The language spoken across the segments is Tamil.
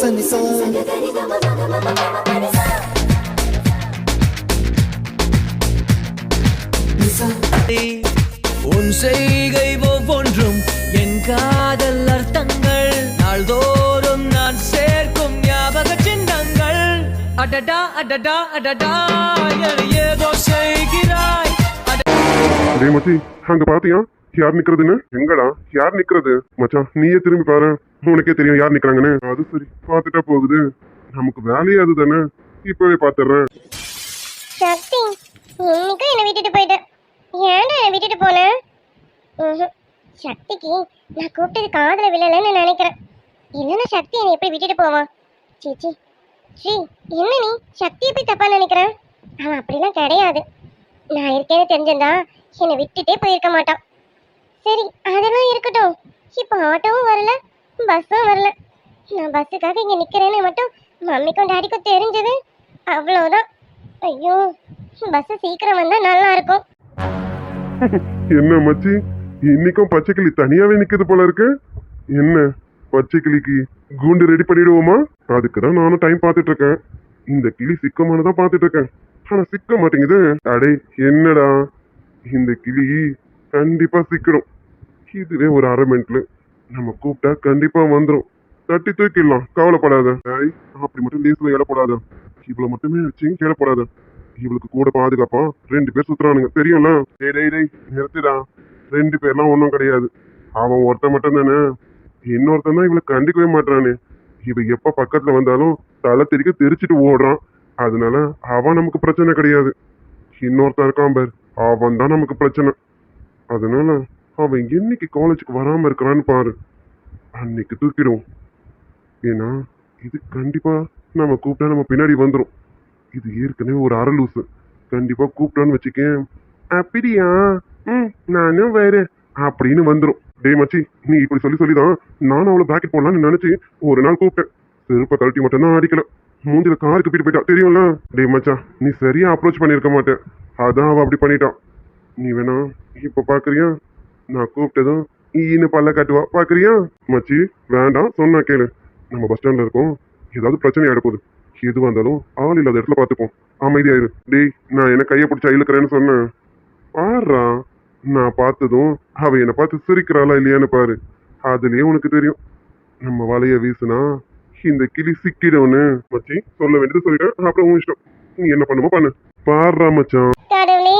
சனி சா உன் செய்கை ஒவ்வொன்றும் என் காதல் அர்த்தங்கள். நாள்தோறும் நான் சேர்க்கும் ஞாபக சின்னங்கள். அடடா அடடா அடடா ஏதோ செய்கிறாய். ஸ்ரீமதி அங்க பாத்தியா? யார் நிக்கிறதுன்னு? எங்கடா? யார் நிக்கிறது? மச்சான் நீயே திரும்பி பாரு. உனக்கே தெரியும் யார் நிக்கிறாங்கன்னு. அது சரி பார்த்துட்டா போகுது. நமக்கு வேலையே அதுதானே. இப்பவே பாத்துறேன். சக்தி இன்னைக்கும் என்ன விட்டுட்டு போயிட்ட. ஏன்டா என்ன விட்டுட்டு போன? சக்திக்கு நான் கூப்பிட்டது காதல விழலன்னு நினைக்கிறேன். இல்லைன்னா சக்தி என்னை எப்படி விட்டுட்டு போவான்? சீச்சி ஸ்ரீ என்ன நீ? சக்தியை போய் தப்பா நினைக்கிறேன்? அவன் அப்படிலாம் கிடையாது. நான் இருக்கேன்னு தெரிஞ்சிருந்தா என்னை விட்டுட்டே போயிருக்க மாட்டான். சரி அதெல்லாம் இருக்கட்டும். இப்போ ஆட்டோவும் வரல பஸ்ஸும் வரல. நான் பஸ்ஸுக்காக இங்கே நிற்கிறேன்னு மட்டும் மம்மிக்கும் டாடிக்கும் தெரிஞ்சது. அவ்வளோதான் ஐயோ பஸ் சீக்கிரம் வந்தா நல்லா இருக்கும் என்ன மச்சி? இன்னைக்கும் பச்சைக்கிளி தனியாவே நிக்குது போல இருக்கு. என்ன பச்சைக்கிளிக்கு கூண்டு ரெடி பண்ணிடுவோமா? அதுக்கு தான் நானும் டைம் பார்த்துட்டு இருக்கேன் இந்த கிளி சிக்கமானதான் பார்த்துட்டு இருக்கேன் ஆனா சிக்க மாட்டேங்குது அடே என்னடா? இந்த கிளி கண்டிப்பா சிக்கணும் இதுவே ஒரு அரை மினிட்ல நம்ம கூப்பிட்டா கண்டிப்பா வந்துடும் தட்டி தூக்கிடலாம். கவலைப்படாத. டேய், அப்படி மட்டும் லேசில் எழப்படாத. இவ்வளவு மட்டுமே வச்சு கேளப்படாத. இவளுக்கு கூட பாதுகாப்பா? ரெண்டு பேர் சுத்துறானுங்க. தெரியும்ல? டேய் டேய் டேய் நிறுத்திடா. ரெண்டு பேர்லாம் ஒன்றும் கிடையாது. அவன் ஒருத்தன் மட்டும் தானே. இன்னொருத்தன் தான் இவளை கண்டிக்கவே மாட்டானே இவ எப்ப பக்கத்துல வந்தாலும் தலை தெரிக்க தெரிச்சிட்டு ஓடுறான். அதனால அவன் நமக்கு பிரச்சனை கிடையாது. இன்னொருத்தன் இருக்கான் பார். அவன் தான் நமக்கு பிரச்சனை. அதனால அவன் என்னைக்கு காலேஜுக்கு வராமல் இருக்கிறான்னு பாரு. அன்னைக்கு தூக்கிடுவோம். ஏன்னா இது கண்டிப்பாக நம்ம கூப்பிட்டா நம்ம பின்னாடி வந்துடும் இது ஏற்கனவே ஒரு அரலூசு கண்டிப்பாக கூப்பிட்டான்னு வச்சுக்கேன். அப்படியா? ம் நானும் வேறு அப்படின்னு வந்துடும் டேய் மச்சி நீ இப்படி சொல்லி சொல்லி தான் நானும் அவளை பேக்கெட் போடலான்னு நினச்சி ஒரு நாள் கூப்பிட்டேன். செருப்பை கழட்டி மட்டும்தான் அடிக்கல. மூஞ்சில கார் போயிட்டு போயிட்டா தெரியும்ல? டே மச்சான் நீ சரியா அப்ரோச் பண்ணியிருக்க மாட்டேன். அதான் அவள் அப்படி பண்ணிட்டான் நீ வேணா இப்போ பார்க்குறியா நான் கூப்பிட்டதும் ஈன்னு பல்ல காட்டுவா? பார்க்குறியா மச்சி வேண்டாம். சொன்னா கேளு. நம்ம பஸ் ஸ்டாண்டில் இருக்கோம். ஏதாவது பிரச்சனை ஆயிடப்போகுது எதுவாக இருந்தாலும் ஆள் இல்லாத இடத்துல பார்த்துப்போம் அமைதியாயிரு. டேய் நான் என்ன கையை பிடிச்சா இழுக்கிறேன்னு சொன்னேன். ஆறா நான் பார்த்ததும் அவ என்னை பார்த்து சிரிக்கிறாளா இல்லையான்னு பாரு. அதுலயே உனக்கு தெரியும். நம்ம வலைய வீசுனா இந்த கிளி சிக்கிடும்னு. மச்சி சொல்ல வேண்டியது சொல்லிட்டேன். அப்புறம் உன் இஷ்டம். நீ என்ன பண்ணுமோ பண்ணு. பாடுறா மச்சான். கடவுளே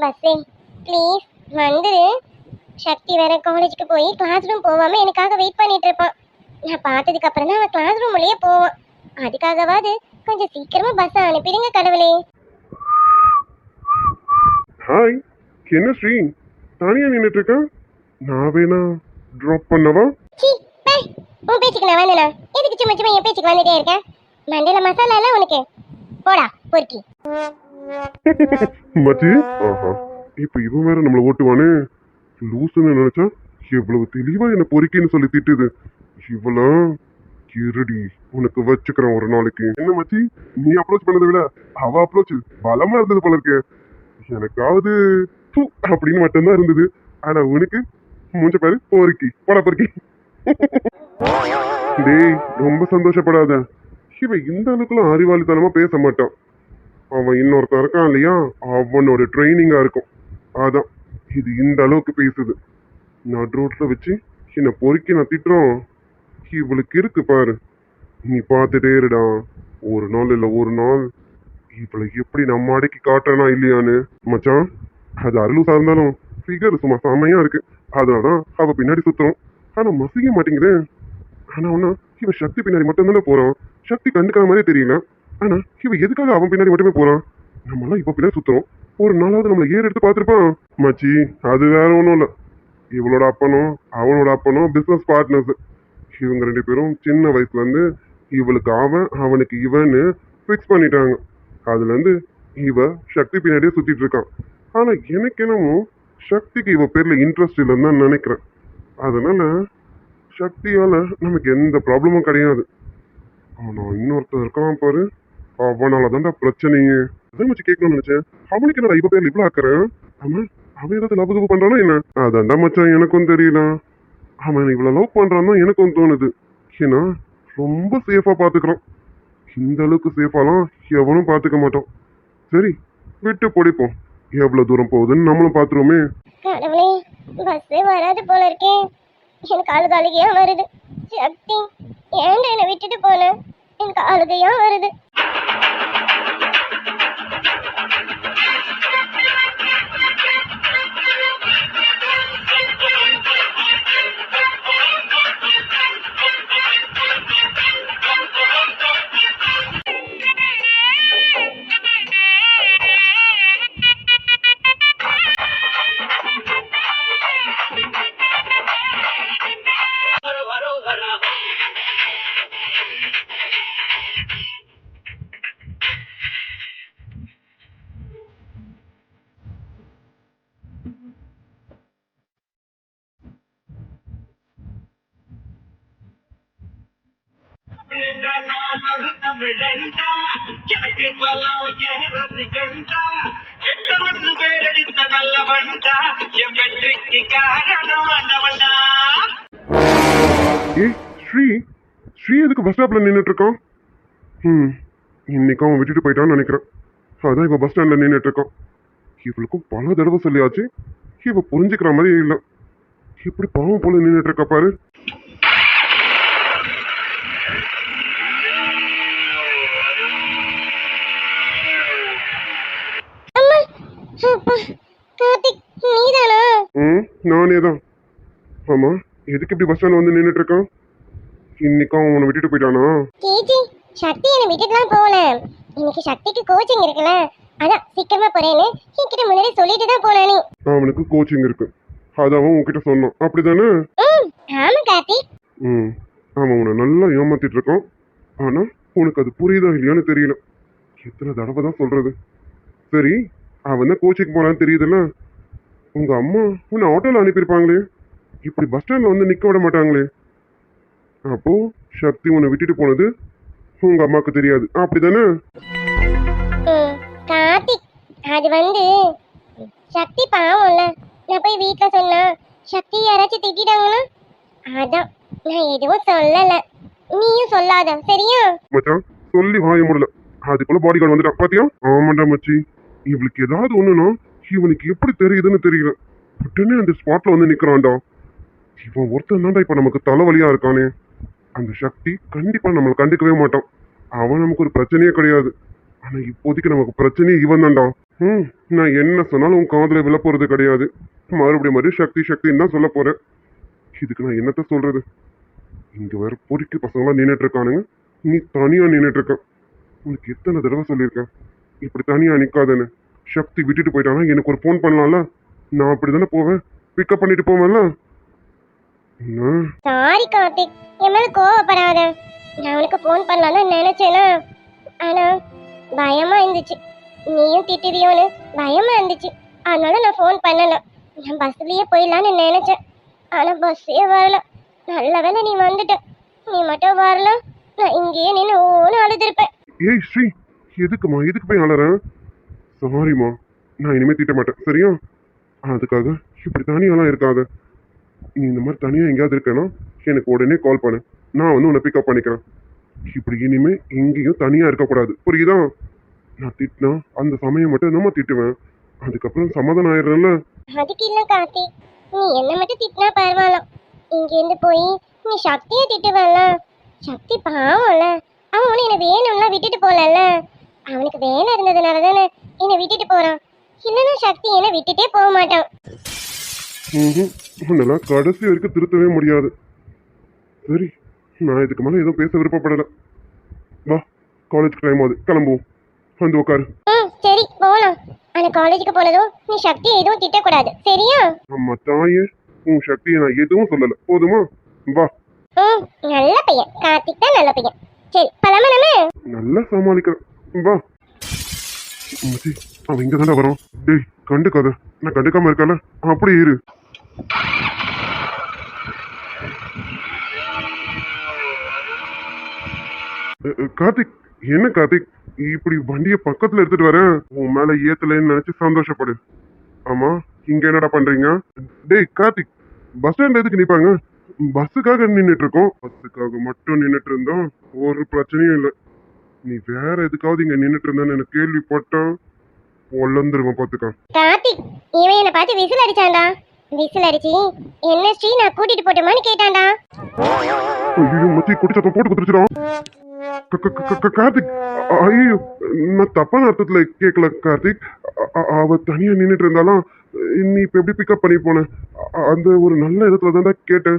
பஸ்ஸே ப்ளீஸ் வந்துரு. சக்தி வேற காலேஜுக்கு போய் கிளாஸ் ரூம் போகாம எனக்காக வெயிட் பண்ணிட்டு இருப்பான். நான் பார்த்ததுக்கு அப்புறம் தான் அவன் கிளாஸ் ரூம் உள்ளே போவான். அதுக்காகவாது கொஞ்சம் சீக்கிரமா பஸ் அனுப்பிடுங்க கடவுளே. ஹாய் என்ன ஸ்ரீ? தனியா நின்னுட்டு இருக்க? நான் வேணா ட்ராப் பண்ணவா? சீ பே உன் பேச்சுக்கு நான் வந்தேனா? எதுக்கு சும்மா சும்மா என் பேச்சுக்கு வந்துட்டே இருக்கேன் மண்டையில மசாலா எல்லாம் உனக்கு. போடா பொறுக்கி. மச்சி ஆஹா இப்ப இவன் வேற நம்மள ஓட்டுவானே. லூசுன்னு நினைச்சா எவ்வளவு தெளிவா என்ன பொறுக்கின்னு சொல்லி திட்டுது. இவ்வளோ இருடி உனக்கு வச்சுக்கிறேன் ஒரு நாளைக்கு. என்ன மச்சி? நீ அப்ரோச் பண்ணதை விட அவ அப்ரோச் பலமா இருந்தது போல இருக்கு. எனக்காவது து அப்படின்னு மட்டும்தான் இருந்தது. ஆனா உனக்கு மூஞ்ச பாரு பொறுக்கி போடா பொறுக்கி. டேய் ரொம்ப சந்தோஷப்படாத. இவன் இந்த அளவுக்குலாம் அறிவாளித்தனமா பேச மாட்டான் அவன் இன்னொருத்தன் இருக்கான் இல்லையா? அவனோட ட்ரைனிங்கா இருக்கும். அதான். இது இந்த அளவுக்கு பேசுது. நான் ரோட்ல வச்சு என்னை பொறுக்கி நான் திட்டுறோம். இவளுக்கு இருக்கு பாரு. நீ பார்த்துட்டே இருடா. ஒரு நாள் இல்லை ஒரு நாள். இவளை எப்படி நம்ம அடைக்கி காட்டுறனா இல்லையான்னு. மச்சான் அது அருள் இருந்தாலும் ஃபிகர் சும்மா செம்மையா இருக்கு. அதனாலதான் அவ பின்னாடி சுத்துறோம். ஆனா மசிக்க மாட்டேங்குதேன் ஆனா ஒன்னா இவன் சக்தி பின்னாடி மட்டும்தானே போறான். சக்தி கண்டுக்கிற மாதிரியே தெரியல. ஆனா இவன் எதுக்காக அவன் பின்னாடி மட்டுமே போறான்? நம்மளாம் இப்ப பின்னாடி சுத்துறோம். ஒரு நாளாவது நம்மளை ஏறு எடுத்து பார்த்துருப்பான் மச்சி அது வேற ஒன்றும் இல்லை. இவளோட அப்பனும் அவனோட அப்பனும் பிஸ்னஸ் பார்ட்னர்ஸ் இவங்க ரெண்டு பேரும் சின்ன வயசுல இருந்து இவளுக்கு அவன் அவனுக்கு இவன்னு ஃபிக்ஸ் பண்ணிட்டாங்க. அதுலேருந்து இவ சக்தி பின்னாடியே சுத்திட்டு இருக்கான். ஆனால் எனக்கு என்னமோ சக்திக்கு இவ பேரில் இன்ட்ரெஸ்ட் இல்லைன்னு தான் நினைக்கிறேன். அதனால சக்தியால் நமக்கு எந்த ப்ராப்ளமும் கிடையாது. ஆனா இன்னொருத்தர் இருக்கான் பாரு. அவனால தான்டா பிரச்சனையே. அதான் வச்சு கேட்கணும்னு நினைச்சேன். அவனுக்கு என்ன இவ பேர்ல இவ்வளவு ஆக்குறேன் அவன் அவன் ஏதாவது லவ் கிவ் பண்றானா என்ன? அதான்டா மச்சான் எனக்கும் தெரியல. அவன் இவ்வளவு லவ் பண்றான் தான் எனக்கும் தோணுது. ஏன்னா ரொம்ப சேஃபா பாத்துக்கிறோம் இந்த அளவுக்கு சேஃபாலாம் எவனும் பாத்துக்க மாட்டோம் சரி விட்டு பிடிப்போம். எவ்வளவு தூரம் போகுதுன்னு நம்மளும் பாத்துருவோமே. கடவுளே பஸ்ஸே வராது போல இருக்கே. எனக்கு அழுக அழுகையா வருது. சக்தி ஏன்டா என்னை விட்டுட்டு போன? எனக்கு அழுகையா வருது. பேரடித்த நல்லவன்டா என் வெற்றிக்கு காரணம் ஆண்டவன்டா ஏய் ஸ்ரீ ஸ்ரீ எதுக்கு பஸ் ஸ்டாப்ல நின்றுட்டு இருக்கான் ம் இன்னைக்கு அவன் விட்டுட்டு போயிட்டான்னு நினைக்கிறேன் அதான் இவன் பஸ் ஸ்டாண்ட்ல நின்றுட்டு இருக்கான் இவளுக்கும் பல தடவை சொல்லியாச்சு இவ புரிஞ்சுக்கிற மாதிரி இல்லை இப்படி பாவம் போல நின்றுட்டு இருக்கா பாரு அம்மா அப்பா கார்த்திக் நீதானா ம்? நானே தான் ஆமா எதுக்கு இப்படி பஸ் ஸ்டாண்ட் வந்து நின்றுட்டு இருக்கான் இன்னைக்கும் அவன் உன்னை விட்டுட்டு போயிட்டானா? கேஜி சக்தி என்னை விட்டுட்டுலாம் போகல. இன்னைக்கு சக்திக்கு கோச்சிங் இருக்குல்ல. அதான் சீக்கிரமா போறேன்னு என்கிட்ட முன்னாடி சொல்லிட்டு தான் போனா நீ. அவனுக்கு கோச்சிங் இருக்கு. அது அவன் உன்கிட்ட சொன்னான். அப்படிதானே? ம் ஆமா கார்த்திக் ம் அவன் உன்னை நல்லா ஏமாத்திட்டு இருக்கான். ஆனா உனக்கு அது புரியுதா இல்லையான்னு தெரியல. எத்தனை தடவை தான் சொல்றது? சரி அவன் தான் கோச்சிங் போறான்னு தெரியுதுல்ல. உங்க அம்மா உன்னை ஆட்டோல அனுப்பியிருப்பாங்களே? இப்படி பஸ் ஸ்டாண்ட்ல வந்து நிக்க விட மாட்டாங்களே? அப்போ சக்தி உன்னை விட்டுட்டு போனது உங்க அம்மாவுக்கு தெரியாது. அப்படிதானே? கார்த்திக் அது வந்து சக்தி பாவம்ல. நான் போய் வீட்டில் சொன்னா சக்தி யாராச்சும் திட்டிட்டாங்கன்னா? அதான் நான் எதுவும் சொல்லல. நீயும் சொல்லாத சரியா? மச்சான் சொல்லி வாய முடியல அதுக்குள்ள பாடி கார்டு வந்துட்டான். பாத்தியா? ஆமாண்டா மச்சி. இவளுக்கு ஏதாவது ஒண்ணுனா இவனுக்கு எப்படி தெரியுதுன்னு தெரியல. உடனே அந்த ஸ்பாட்ல வந்து நிக்கிறான்டா. இவன் ஒருத்தன் தான்டா இப்ப நமக்கு தலைவலியா இருக்கானே. அந்த சக்தி கண்டிப்பா நம்மளை கண்டுக்கவே மாட்டான். அவன் நமக்கு ஒரு பிரச்சனையே கிடையாது. ஆனா இப்போதைக்கு நமக்கு பிரச்சனையே இவன் தான்டா. ம் நான் என்ன சொன்னாலும் உன் காதல விழ போறது கிடையாது. மறுபடியும் மறுபடியும் சக்தி சக்தின்னு தான் சொல்ல போறேன். இதுக்கு நான் என்னத்த சொல்றது? இங்க வேற பொறுக்கி பசங்களாம் நின்றுட்டு இருக்கானுங்க. நீ தனியா நின்றுட்டு இருக்க. உனக்கு எத்தனை தடவை சொல்லியிருக்கேன்? இப்படி தனியா நிக்காதேன்னு. சக்தி விட்டுட்டு போயிட்டானா எனக்கு ஒரு ஃபோன் பண்ணலாம்ல? நான் அப்படி தானே போவேன் பிக்கப் பண்ணிட்டு போவேன்ல? சாரி கார்த்திக். என் மேல கோவப்படாத. நான் உனக்கு ஃபோன் பண்ணலாம்னு நினைச்சேனா? ஆனா பயமா இருந்துச்சு. நீயும் திட்டுவியோன்னு பயமா இருந்துச்சு. அதனால நான் ஃபோன் பண்ணல. நான் பஸ்லயே போயிடலான்னு நினைச்சேன். ஆனா பஸ்ஸே வரல. நல்ல வேளை நீ வந்துட்ட. நீ மட்டும் வரல. நான் இங்கேயே நின்று ஓன்னு அழுதுருப்பேன். ஏய் ஸ்ரீ எதுக்குமா எதுக்கு போய் அலறேன் சாரிம்மா நான் இனிமே திட்ட மாட்டேன். சரியா? அதுக்காக இப்படி தனியாலாம் இருக்காத. நீ இந்த மாதிரி தனியாக எங்கேயாவது இருக்கேன்னா எனக்கு உடனே கால் பண்ணு. நான் வந்து உன்னை பிக்கப் பண்ணிக்கிறேன். இப்படி இனிமே எங்கேயும் தனியாக இருக்கக்கூடாது. புரியுதா? நான் திட்டினா அந்த சமயம் மட்டும் நம்ம திட்டுவேன்? அதுக்கப்புறம் சமாதானம் ஆயிடுறேன்ல. அதுக்கு இல்ல கார்த்திக் நீ என்ன மட்டும் திட்டினா பரவாயில்ல. இங்கேருந்து போய் நீ சக்தியை திட்டுவல்ல சக்தி பாவம்ல. அவன் உன்னை என்னை வேணும்னா விட்டுட்டு போலல்ல அவனுக்கு வேலை இருந்ததுனால தானே என்னை விட்டுட்டு போறான். இல்லைன்னா சக்தி என்னை விட்டுட்டே போக மாட்டான். உன்னெல்லாம் கடைசி வரைக்கும் திருத்தவே முடியாது. சரி நான் இதுக்கு மேலே எதுவும் பேச விருப்பப்படலை. வா காலேஜ் டைம் ஆகுது. கிளம்புவோம். வந்து உட்காரு ம் சரி போகலாம் ஆனால் காலேஜுக்கு போனதும் நீ சக்தியை எதுவும் திட்டக்கூடாது. சரியா? அம்மா தாயே உன் சக்தியை நான் எதுவும் சொல்லலை. போதுமா? வா. ம் நல்ல பையன். கார்த்திக் தான் நல்ல பையன். சரி பழமா நம்ம நல்லா சமாளிக்கிறேன். வா மச்சி அவன் இங்கே தானே வரான். டேய் கண்டுக்காத. நான் கண்டுக்காம இருக்கல அப்படியே இரு. கார்த்திக் என்ன கார்த்திக்? இப்படி வண்டியை பக்கத்துல எடுத்துட்டு வரேன். உன் மேல ஏத்தலைன்னு நினைச்சு சந்தோஷப்படு. ஆமா இங்க என்னடா பண்றீங்க? டேய் கார்த்திக் பஸ் ஸ்டாண்ட்ல எதுக்கு நிப்பாங்க? பஸ்ஸுக்காக நின்றுட்டு இருக்கோம். பஸ்ஸுக்காக மட்டும் நின்றுட்டு இருந்தோம். ஒரு பிரச்சனையும் இல்லை. நீ வேற எதுக்காவது இங்க நின்னுட்டு இருந்தான்னு எனக்கு கேள்விப்பட்டேன் பொல்லந்துருவேன் பாத்துக்க கார்த்திக் இவன் என்னை பார்த்து விசில் அடிச்சான்டா. விசில் அடிச்சு என்ன ஸ்ரீ நான் கூட்டிட்டு போட்டுமான்னு கேட்டான்டா. ஐயோ மச்சி குடிச்சப்ப போட்டு குத்துருச்சிடும் கார்த்திக் ஐயோ நான் தப்பான அர்த்தத்துல கேட்கல கார்த்திக் அவ தனியா நின்னுட்டு இருந்தாலும் நீ இப்ப எப்படி பிக்கப் பண்ணி போன? அந்த ஒரு நல்ல இடத்துல தான்டா கேட்டேன்.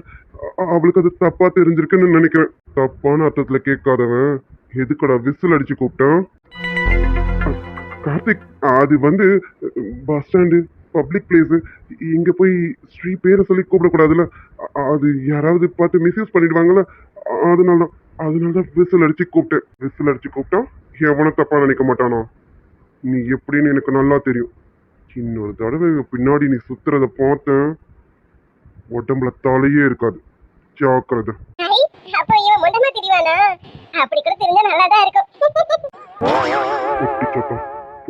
அவளுக்கு அது தப்பா தெரிஞ்சிருக்குன்னு நினைக்கிறேன். தப்பான அர்த்தத்துல கேட்காதவன். எதுக்கடா விசில் அடிச்சு கூப்பிட்டான் கார்த்திக் அது வந்து பஸ் ஸ்டாண்டு பப்ளிக் பிளேஸ் இங்க போய் ஸ்ரீ பேரை சொல்லி கூப்பிடக்கூடாதுல்ல அது யாராவது பார்த்து மிஸ்யூஸ் பண்ணிடுவாங்கல்ல? அதனால தான் அதனால தான் விசில் அடிச்சு கூப்பிட்டேன். விசில் அடிச்சு கூப்பிட்டா எவனும் தப்பா நினைக்க மாட்டானா? நீ எப்படின்னு எனக்கு நல்லா தெரியும். இன்னொரு தடவை பின்னாடி நீ சுத்துறத பார்த்தேன். உடம்புல தலையே இருக்காது. ஜாக்கிரதை ஐ அப்போ இவன் முண்டமா தெரியவானா அப்படி கூட தெரிஞ்சா நல்லா தான் இருக்கும்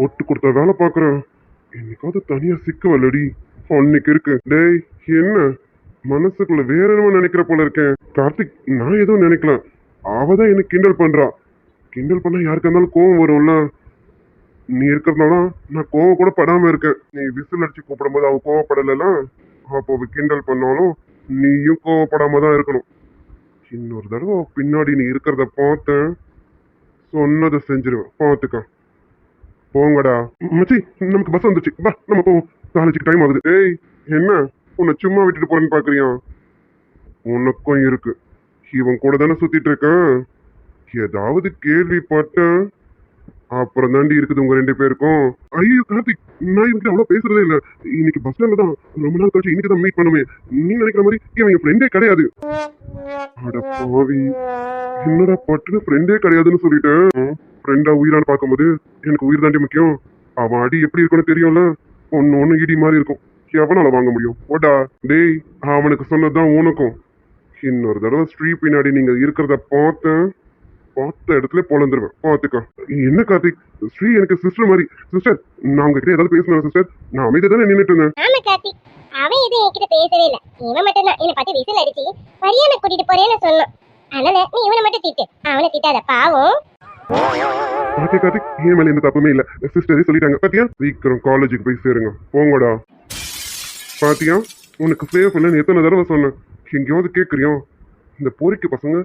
ஒட்டு கொடுத்த வேலை பாக்குறேன் என்னைக்காவது தனியா சிக்கவல்டி அன்னைக்கு இருக்கு. டேய் என்ன? மனசுக்குள்ள வேற என்னமோ நினைக்கிற போல இருக்கேன் கார்த்திக் நான் எதுவும் நினைக்கல. அவ தான் என்ன கிண்டல் பண்றா. கிண்டல் பண்ணா யாருக்கு இருந்தாலும் கோவம் வரும்ல. நீ இருக்கிறதுனால நான் கோவம் கூட படாம இருக்கேன். நீ விசில் அடிச்சு கூப்பிடும்போது அவ கோவப்படலாம் அப்போ கிண்டல் பண்ணாலும் நீயும் கோவப்படாம தான் இருக்கணும். இன்னொரு தடவை பின்னாடி நீ இருக்கிறத பார்த்தேன். சொன்னதை செஞ்சிருவேன். பார்த்துக்க. போங்கடா. மச்சி நமக்கு பஸ் வந்துச்சு. வா நம்ம போவோம். காலேஜுக்கு டைம் ஆகுது. ஏய் என்ன? உன்னை சும்மா விட்டுட்டு போறேன்னு பாக்குறியா? உனக்கும் இருக்கு. இவன் கூட தானே சுத்திட்டு இருக்கேன். ஏதாவது கேள்விப்பட்டேன். அப்புறம் தாண்டி இருக்குது உங்க ரெண்டு பேருக்கும். ஐயோ கார்த்திக் நான் இவங்க அவ்வளவு பேசுறதே இல்ல. இன்னைக்கு பஸ் ஸ்டாண்ட்ல தான் ரொம்ப நாள் கழிச்சு இன்னைக்கு தான் மீட் பண்ணுமே. நீ நினைக்கிற மாதிரி இவன் என் ஃப்ரெண்டே கிடையாது. அட பாவி. என்னடா பட்டுன்னு ஃப்ரெண்டே கிடையாதுன்னு சொல்லிட்டேன். ஃப்ரெண்டா உயிரான்னு பார்க்கும்போது எனக்கு உயிர் தாண்டி முக்கியம். அவன் அடி எப்படி இருக்கும்னு தெரியும்ல? ஒன்னு ஒண்ணு இடி மாதிரி இருக்கும். எவனால வாங்க முடியும்? ஓடா டேய் அவனுக்கு சொன்னதுதான் உனக்கும். இன்னொரு தடவை ஸ்ட்ரீ பின்னாடி நீங்க இருக்கிறத பார்த்தேன். பார்த்த இடத்துல பொழந்துருவேன் பார்த்துக்க. என்ன கார்த்திக்? ஸ்ரீ எனக்கு சிஸ்டர் மாதிரி. சிஸ்டர் நான் உங்ககிட்ட ஏதாவது பேசணும் சிஸ்டர் நான் அமைதியா தானே நின்னுட்டு இருந்தேன். ஆமா கார்த்திக். அவன் எதுவும் என்கிட்ட பேசவே இல்ல. இவன் மட்டும் தான். என்னை பார்த்து விசில் அடிச்சு பரியான கூட்டிட்டு போறேன்னு சொன்னான். அதனால நீ இவனை மட்டும் திட்டு. அவனை திட்டாத பாவம். பாத்தியா கார்த்திக் என் மேல எந்த தப்புமே இல்ல. சிஸ்டரே சொல்லிட்டாங்க. பாத்தியா? சீக்கிரம் காலேஜுக்கு போய் சேருங்க. போங்கடா. பாத்தியா? உனக்கு சேஃப் இல்லைன்னு எத்தனை தடவை சொன்னேன். எங்கேயாவது கேட்குறியா இந்த போரிக்கு பசங்க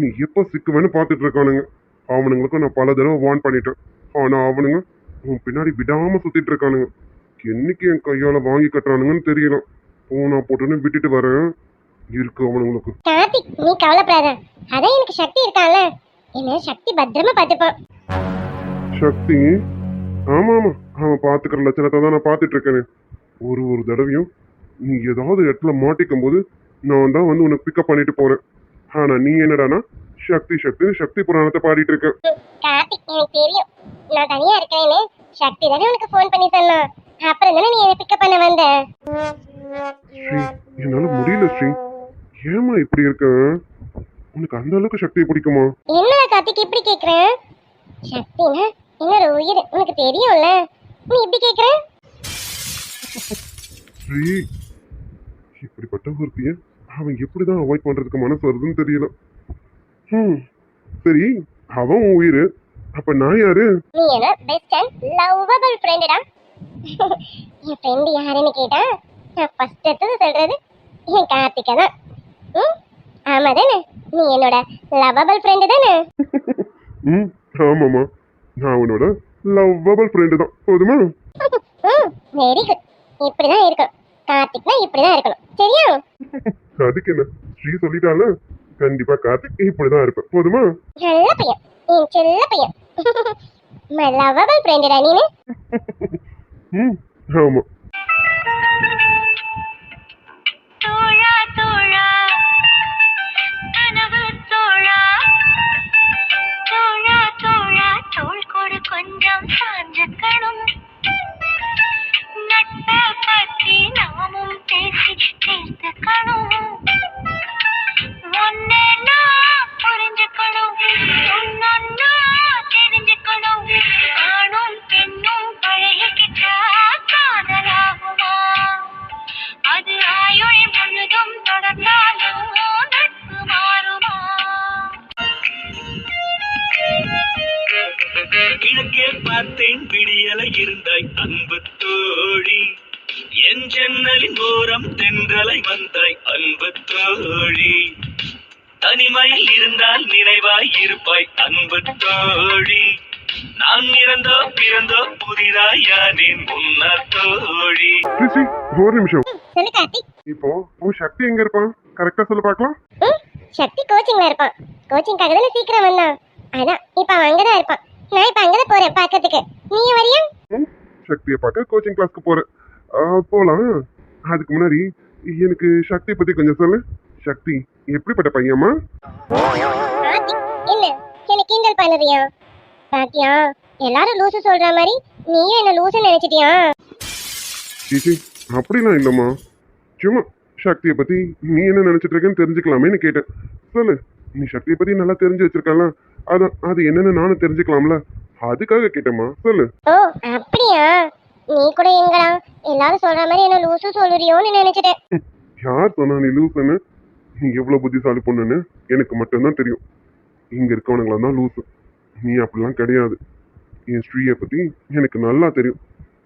நீ எப்போ சிக்குவேன்னு பார்த்துட்டு இருக்கானுங்க. அவனுங்களுக்கும் நான் பல தடவை வார்ன் பண்ணிட்டேன். ஆனா அவனுங்க உன் பின்னாடி விடாம சுத்திட்டு இருக்கானுங்க. என்னைக்கு என் கையால வாங்கி கட்டுறானுங்கன்னு தெரியல. போனா போட்டுன்னு விட்டுட்டு வரேன். இருக்கு அவனுங்களுக்கு. கார்த்திக் நீ கவலைப்படாத. அதான் எனக்கு சக்தி இருக்கான்ல. என்ன சக்தி பத்திரமா பார்த்துப்பான். சக்தி? ஆமா ஆமா அவன் பாத்துக்கிற லட்சணத்தை தான் நான் பார்த்துட்டு இருக்கேனே. ஒரு ஒரு தடவையும் நீ ஏதாவது இடத்துல மாட்டிக்கும் போது நான் தான் வந்து உனக்கு பிக்கப் பண்ணிட்டு போறேன். ஆனா நீ என்னடானா சக்தி சக்தி சக்தி புராணத்தை பாடிட்டு இருக்க. கார்த்திக் எனக்கு தெரியும். நான் தனியா இருக்கேன்னு சக்தி தானே உனக்கு ஃபோன் பண்ணி சொன்னான். அப்புறம் தானே நீ என்ன பிக்கப் பண்ண வந்த? ஸ்ரீ என்னால முடியல ஸ்ரீ. ஏமா இப்படி இருக்க? உனக்கு அந்த அளவுக்கு சக்தியை பிடிக்குமா? என்னடா கார்த்திக் இப்படி கேக்குறேன் சக்தினா? என்னோட உயிர்? உனக்கு தெரியும்ல. நீ இப்படி கேக்குற? ஸ்ரீ இப்படிப்பட்ட ஒருத்திய அவன் எப்படிதான் அவாய்ட் பண்றதுக்கு மனசு வருதுன்னு தெரியல. ம் சரி அவன் உயிர். அப்ப நான் யாரு? நீ என்ன பெஸ்ட் அண்ட் லவ்வபிள் ஃப்ரெண்டுடா என் ஃப்ரெண்டு யாருன்னு கேட்டா நான் ஃபர்ஸ்ட் எடுத்தது சொல்றது என் கார்த்திகா தான். ம் ஆமா தானே? நீ என்னோட லவ்வபிள் ஃப்ரெண்டு தானே? ம் ஆமாம்மா. நான் உன்னோட லவ்வபிள் ஃப்ரெண்டு தான். போதுமா? ம் வெரி குட் இப்படிதான் இருக்கணும் கார்த்திக்னா இப்படிதான் இருக்கணும். சரியா? அதுக்கு என்ன? ஸ்ரீ சொல்லிட்டால? கண்டிப்பா கார்த்திக் இப்படிதான் இருப்பேன். போதுமா? நல்ல பையன். என் செல்ல பையன். மை லவ்வபிள் ஃப்ரெண்டுடா நீனு? ம் ஆமா. தோழா தோழா. கனவு தோழா. தோழா தோழா. தோள் கொடு கொஞ்சம் சாஞ்சுக்கணும். பற்றி நாமும் பேசி சேர்த்து கணுவோம் ஒன்னா புரிஞ்சுக்கணும். ஒன்னா தெரிஞ்சுக்கணும். ஆணும் பெண்ணும் பழகிக்கிட்டா காதலாகுமா? அது ஆயுள் முழுதும் தொடர்ந்தாலும் நட்பு மாறுமா? பார்த்தேன் பிடியலை இருந்தாய் அன்பு என் ஜன்னலின் ஓரம் தென்றலை வந்தாய் அன்பு தோழி. தனிமையில் இருந்தால் நினைவாய் இருப்பாய் அன்பு தோழி. நான் இறந்தோ பிறந்தோ புதிதாய் யானேன் முன்னர் தோழி. ஒரு நிமிஷம். இப்போ உன் சக்தி எங்க இருப்பான்? கரெக்டா சொல்லு பார்க்கலாம். சக்தி கோச்சிங்ல இருப்பான். கோச்சிங்காக தானே சீக்கிரம் வந்தான். அதான் இப்ப அவன் அங்கதான் இருப்பான். நான் இப்ப அங்கதான் போறேன் பாக்கிறதுக்கு நீ வரியா? சக்தியை பார்க்க கோச்சிங் கிளாஸ்க்கு போறேன். ஆ, போலாம். அதுக்கு முன்னாடி எனக்கு சக்தியை பத்தி கொஞ்சம் சொல்லு. சக்தி எப்படிப்பட்ட பையம்மா? என்ன என்ன கிண்டல் பண்ணுறியா? பாத்தியா எல்லாரும் லூசு சொல்ற மாதிரி நீயும் என்ன லூசு நினைச்சிட்டியா? சிசி அப்படிலாம் இல்லைம்மா. சும்மா சக்தியை பத்தி நீ என்ன நினைச்சிட்டு இருக்கேன்னு தெரிஞ்சுக்கலாமேன்னு கேட்டேன். சொல்லு நீ சக்தியை பத்தி நல்லா தெரிஞ்சு வச்சிருக்கல அதான் அது என்னன்னு நானும் தெரிஞ்சுக்கலாம்ல. அதுக்காக கேட்டேம்மா சொல்லு. ஓ அப்படியா? நீ கூட எங்கடா? எல்லாரும் சொல்ற மாதிரி என்ன லூசு சொல்லுறியோன்னு நினைச்சிட்டேன். யார் சொன்னா நீ லூசுன்னு? நீ எவ்வளவு புத்திசாலி பொண்ணுன்னு எனக்கு மட்டும்தான் தெரியும். இங்க இருக்கவனுங்களா தான் லூசு. நீ அப்படிலாம் கிடையாது. என் ஸ்ரீயை பத்தி எனக்கு நல்லா தெரியும்.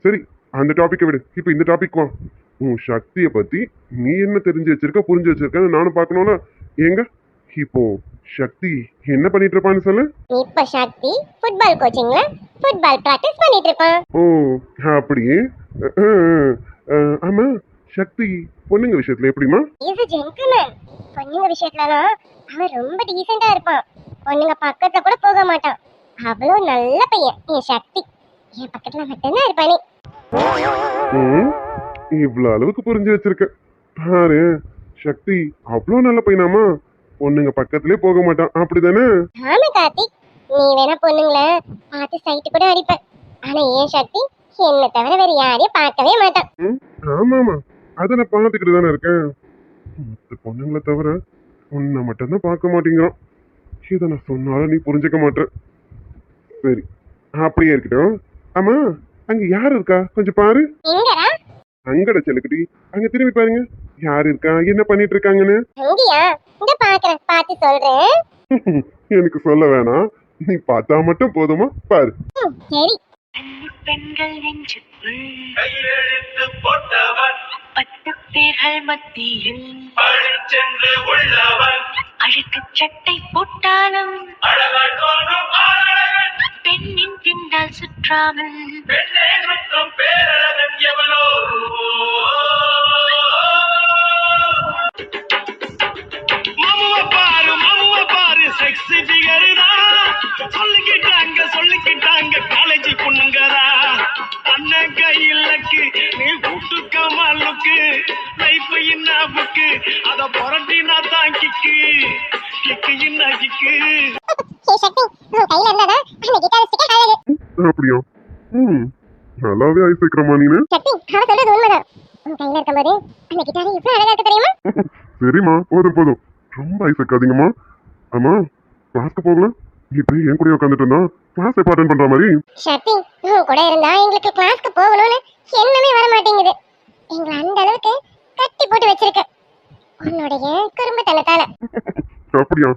சரி அந்த டாபிக்கை விடு. இப்போ இந்த டாபிக் வா. உன் சக்தியை பத்தி நீ என்ன தெரிஞ்சு வச்சிருக்க புரிஞ்சு வச்சிருக்கன்னு நானும் பார்க்கணும்ல. எங்க இப்போ சக்தி என்ன பண்ணிட்டு இருப்பான்னு சொல்லு. இப்ப சக்தி ஃபுட்பால் கோச்சிங்ல ஃபுட்பால் பிராக்டிஸ் பண்ணிட்டு இருப்பான் ஓ அப்படியே அஹ், அஹ், அஹ், ஆமா சக்தி பொண்ணுங்க விஷயத்துல எப்படிமா a gentleman. பொண்ணுங்க விஷயத்துலலாம் அவன் ரொம்ப டீசெண்டா இருப்பான். பொண்ணுங்க பக்கத்துல கூட போக மாட்டான். அவ்வளோ நல்ல பையன் என் சக்தி. என் பக்கத்துல மட்டும்தான் இருப்பானே. ம், இவ்வளவு அளவுக்கு புரிஞ்சு வச்சிருக்க. பாரு சக்தி அவ்வளோ நல்ல பையனாமா பொண்ணுங்க பக்கத்துலயே போக மாட்டான். அப்படிதானே? ஆமா கார்த்திக். நீ வேணா பொண்ணுங்கள பார்த்து சைட்டு கூட அடிப்ப. ஆனா என் சக்தி? என்ன தவிர வேற யாரையும் பார்க்கவே மாட்டான். ஆமாமா அதை நான் பார்த்துக்கிட்டு தானே இருக்கேன். மற்ற பொண்ணுங்களை தவிர உன்னை மட்டும்தான் பார்க்க மாட்டேங்கிறான். இதை நான் சொன்னாலும் நீ புரிஞ்சுக்க மாட்டேன் சரி அப்படியே இருக்கட்டும். ஆமா அங்க யார் இருக்கா? கொஞ்சம் பாரு. எங்கடா அங்கட செல்லுக்குட்டி. அங்க திரும்பி பாருங்க. யார் இருக்கா? என்ன பண்ணிட்டு இருக்காங்கன்னு அங்கயா இந்த பாக்குறேன் பார்த்து சொல்றேன். எனக்கு சொல்ல வேணாம். நீ பார்த்தா மட்டும் போதுமா? பாரு. சரி. அன்பு பெண்கள் நெஞ்சுக்குள். கையெழுத்து போட்டவன் பத்து பேர்கள் மத்தியில். பழிச்சென்று உள்ளவன் அழுக்கு சட்டை போட்டாலும் பெண்ணின் பின்னால் சுற்றாமல். சொல்லிக்கிட்டாங்க சொல்லிக்கிட்டாங்க காலேஜ் பொண்ணுங்கடா அண்ணன் கையிலக்கு நீ கூட்டு கமாலுக்கு லைஃப் என்ன புக்கு அத புரட்டினா தான் கிக்கு கிக்கு அழகு அப்படியா? ம். நல்லாவே ஐஸ் வைக்கிறமா நீனு சக்தி அவ சொல்றது உண்மைதான். உன் கையில இருக்கும்போது அந்த கிட்டாரி எவ்வளவு அழகா இருக்கு தெரியுமா? சரிம்மா போதும் போதும். ரொம்ப ஐஸ் வைக்காதீங்கம்மா ஆமா கிளாஸ்க்கு போகலாம் இப்படி என் கூட உட்காந்துட்டு இருந்தா கிளாஸ் எப்போ அட்டன் பண்ற மாதிரி? சக்தி உன் கூட இருந்தா எங்களுக்கு கிளாஸ்க்கு போகணும்னு எண்ணமே வர மாட்டேங்குது. எங்களை அந்த அளவுக்கு கட்டி போட்டு வச்சிருக்க. உன்னுடைய குறும்புத்தனத்தால. அப்படியா?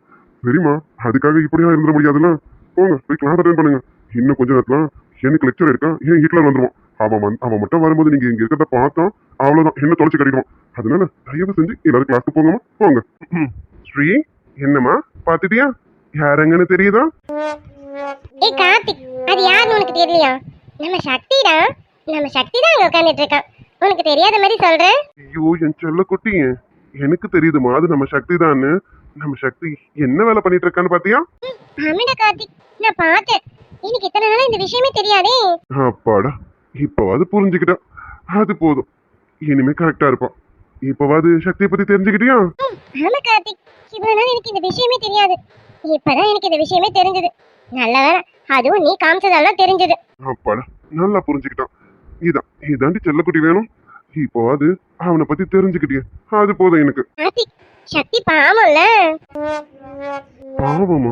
சரிம்மா அதுக்காக இப்படியா இருந்துட முடியாதுல்ல. போங்க போய் கிளாஸ் அட்டன் பண்ணுங்க. இன்னும் கொஞ்ச நேரத்துல எனக்கு லெக்சர் இருக்கா? ஏன் ஹிட்லர் வந்துருவான். அவன் வந்து அவன் மட்டும் வரும்போது நீங்க இங்க இருக்கிறத பார்த்தா அவ்வளவுதான். என்ன தொலைச்சு கட்டிடுவான் அதனால தயவு செஞ்சு எல்லாரும் கிளாஸ்க்கு போங்கம்மா. போங்க. ஸ்ரீ என்னம்மா? பாத்துட்டியா யாரங்கன்னு தெரியுதா? ஏய் கார்த்திக் அது யாருன்னு உனக்கு தெரியலையா? நம்ம சக்திடா? நம்ம சக்தி தான் அங்க உட்காந்துட்டு இருக்கான். உனக்கு தெரியாத மாதிரி சொல்றேன் ஐயோ என் செல்ல குட்டி. எனக்கு தெரியுதுமா அது நம்ம சக்தி தான்னு நம்ம சக்தி என்ன வேலை பண்ணிட்டு இருக்கான்னு பாத்தியா ஆமாடா கார்த்திக் நான் பார்த்தேன். எனக்கு இத்தனை நாளா இந்த விஷயமே தெரியாதே. அப்பாடா இப்பவாது புரிஞ்சுக்கிட்டா அது போதும். இனிமே கரெக்டா இருப்பான். இப்பவாது சக்தியை பத்தி தெரிஞ்சுக்கிட்டியா? ஆமா கார்த்திக். இவ்வளவு நாள் எனக்கு இந்த விஷயமே தெரியாது. இப்பதான் எனக்கு இந்த விஷயமே தெரிஞ்சது. நல்ல வேளை அதுவும் நீ காமிச்சதெல்லாம் தெரிஞ்சது. அப்பாடா நல்லா புரிஞ்சுக்கிட்டான். இதான் இதாண்டி செல்லக்குட்டி வேணும். இப்போவாது அவனை பத்தி தெரிஞ்சுக்கிட்டியே. அது போதும் எனக்கு. சக்தி பாவம்ல. பாவமா?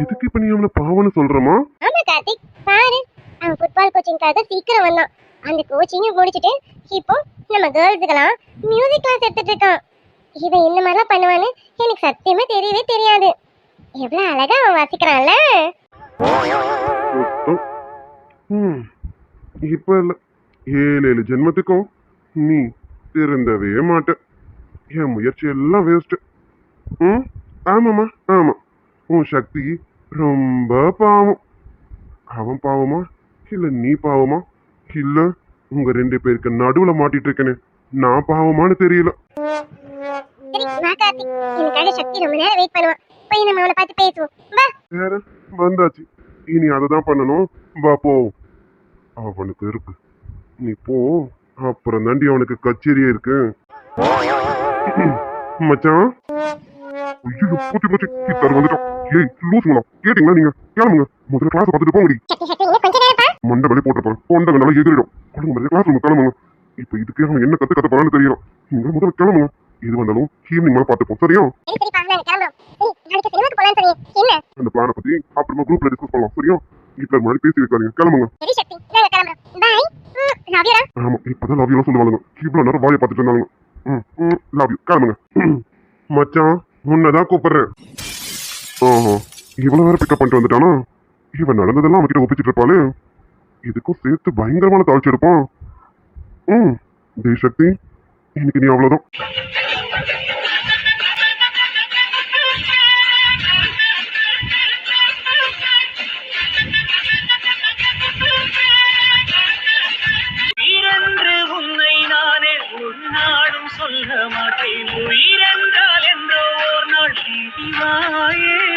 எதுக்கு இப்ப நீ அவனை பாவம்னு சொல்றமா? ஆமா கார்த்திக். பாரு. அவன் ஃபுட்பால் கோச்சிங்காக சீக்கிரம் வந்தான். அந்த கோச்சிங்கை முடிச்சிட்டு இப்போ நம்ம கேர்ள்ஸுக்கெல்லாம் மியூசிக் கிளாஸ் எடுத்துட்டு இருக்கான். இவன் இந்த மாதிரிலாம் பண்ணுவான்னு எனக்கு சத்தியமா தெரியவே தெரியாது. எவ்வளவு அழகா அவன் வாசிக்கிறான்ல. இப்ப இல்ல. ஏழு ஏழு ஜென்மத்துக்கும் நீ திருந்தவே மாட்ட. என் முயற்சி எல்லாம் வேஸ்ட் ம்? ஆமாம்மா ஆமா உன் சக்தி ரொம்ப பாவம். அவன் பாவமா? இல்ல நீ பாவமா? இல்ல உங்க ரெண்டு பேருக்கு நடுவுல மாட்டிட்டு இருக்கேனே நான் பாவமான்னு தெரியல. வேற வந்தாச்சு. இனி அதை தான் பண்ணணும். வா போ. அவனுக்கு இருக்கு. நீ போ. அப்புறம் தாண்டி அவனுக்கு கச்சேரியே இருக்கு. மச்சான்? ஐயோ பூச்சி பூச்சி. கிட்டார் வந்துட்டோம். ஏய் லூசுங்களா கேட்டீங்களா நீங்க? கிளம்புங்க முதல்ல கிளாஸ் பார்த்துட்டு போங்க சக்தி சக்தி இன்னும் கொஞ்ச நேரம் பா மண்டை வெளியே போட்டுருப்பான் தொண்டை வேணாலும் எகிரிடும் கொடுங்க முதல்ல கிளாஸ் ரூம் கிளம்புங்க. இப்போ இதுக்கு அவன் என்ன கத்து கத்த போறான்னு தெரியல. நீங்க முதல்ல கிளம்புங்க. இது வந்தாலும் ஈவினிங் மேல பார்த்துப்போம். சரியா? சரி சரி அந்த பிளானை பத்தி அப்புறமா குரூப்ல டிஸ்கஸ் பண்ணலாம். சரியா? வீட்டுல முன்னாடி பேசி வைக்காதீங்க. கிளம்புங்க. சரி ஆமா இப்பதான் லவ் யூலாம் சொல்லுவாங்க இவ்வளவு நேரம் வாயை பார்த்துட்டு இருந்தாங்க ம் லவ் யூ கிளம்புங்க. மச்சான் உன்னதான் கூப்பிடுறேன். ஆஹா இவ்வளவு நேரம் பிக்கப் பண்ணிட்டு வந்துட்டானா? இவன் நடந்ததெல்லாம் அவன்கிட்ட ஒப்பிச்சிட்டு இருப்பாளே. இதுக்கும் சேர்த்து பயங்கரமான தாழ்ச்சி எடுப்பான். ம் தேசக்தி இன்னைக்கு நீ அவ்வளவுதான். வாயே